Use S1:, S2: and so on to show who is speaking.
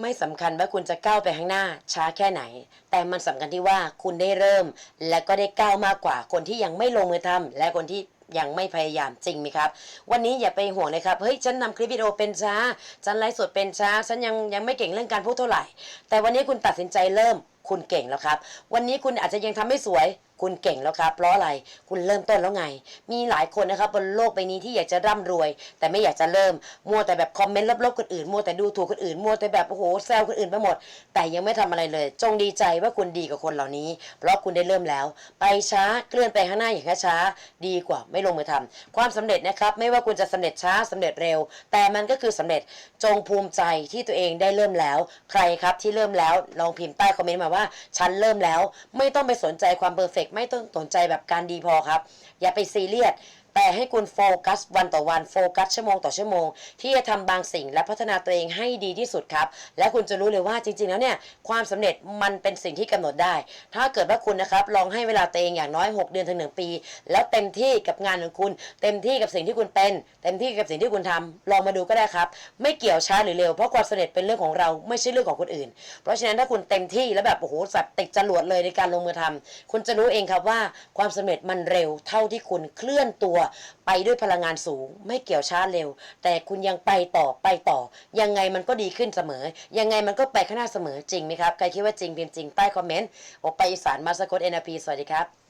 S1: ไม่สำคัญว่าคุณจะก้าวไปข้างหน้าช้าแค่ไหน แต่มันสำคัญที่ว่าคุณได้เริ่ม และก็ได้ก้าวมากกว่าคนที่ยังไม่ลงมือทำและคนที่ยังไม่พยายามจริงไหมครับ วันนี้อย่าไปห่วงเลยครับ เฮ้ย ฉันนำคลิปวิดีโอเป็นช้า ฉันไลฟ์สดเป็นช้า ฉันยังยังไม่เก่งเรื่องการพูดเท่าไหร่ แต่วันนี้คุณตัดสินใจเริ่ม คุณเก่งแล้วครับ วันนี้คุณอาจจะยังทำไม่สวยคุณเก่งแล้วครับ เพราะอะไรคุณเริ่มต้นแล้วไง มีหลายคนนะครับบนโลกใบนี้ที่อยากจะร่ำรวย แต่ไม่อยากจะเริ่ม มัวแต่แบบคอมเมนต์ลบๆคนอื่น มัวแต่ดูถูกคนอื่น มัวแต่แบบโอ้โหแซวคนอื่นไปหมด แต่ยังไม่ทำอะไรเลย จงดีใจว่าคุณดีกว่าคนเหล่านี้ เพราะคุณได้เริ่มแล้ว ไปช้าเคลื่อนไปข้างหน้าอย่างช้าดีกว่าไม่ลงมือทำความสำเร็จนะครับ ไม่ว่าคุณจะสำเร็จช้าสำเร็จเร็ว แต่มันก็คือสำเร็จจงภูมิใจที่ตัวเองได้เริ่มแล้ว ใครครับที่เริ่มแล้วลองพิมพ์ใต้คอมเมนต์มาว่าฉันเริ่มแล้ว ไม่ต้องไปสนใจความเพอร์เฟกไม่ต้องสนใจแบบการดีพอครับ อย่าไปซีเรียส แต่ให้คุณโฟกัสวันต่อวันโฟกัสชั่วโมงต่อชั่วโมง ที่จะทำบางสิ่งและพัฒนาตัวเองให้ดีที่สุดครับ และคุณจะรู้เลยว่าจริงๆแล้วเนี่ยความสำเร็จมันเป็นสิ่งที่กำหนดได้ ถ้าเกิดว่าคุณนะครับลองให้เวลาตัวเองอย่างน้อย 6 เดือนถึง 1 ปี แล้วเต็มที่กับงานของคุณ เต็มที่กับสิ่งที่คุณเป็น เต็มที่กับสิ่งที่คุณทำลองมาดูก็ได้ครับ ไม่เกี่ยวช้าหรือเร็วเพราะความสำเร็จเป็นเรื่องของเราไม่ใช่เรื่องของคนอื่น เพราะฉะนั้นถ้าคุณเต็มที่แล้วแบบโอ้โหสับติดจรวดเลยในการลงมือทำคุณจะรู้เองครับว่าความสำเร็จมันเร็วเท่าที่คุณเคลื่อนตัวไปด้วยพลังงานสูง ไม่เกี่ยวช้าเร็ว แต่คุณยังไปต่อไปต่อ ยังไงมันก็ดีขึ้นเสมอ ยังไงมันก็ไปข้างหน้าเสมอจริงไหมครับ ใครคิดว่าจริงพิมพ์จริงใต้คอมเมนต์โอไปอีสานมาสกดเอ็นพีสวัสดีครับ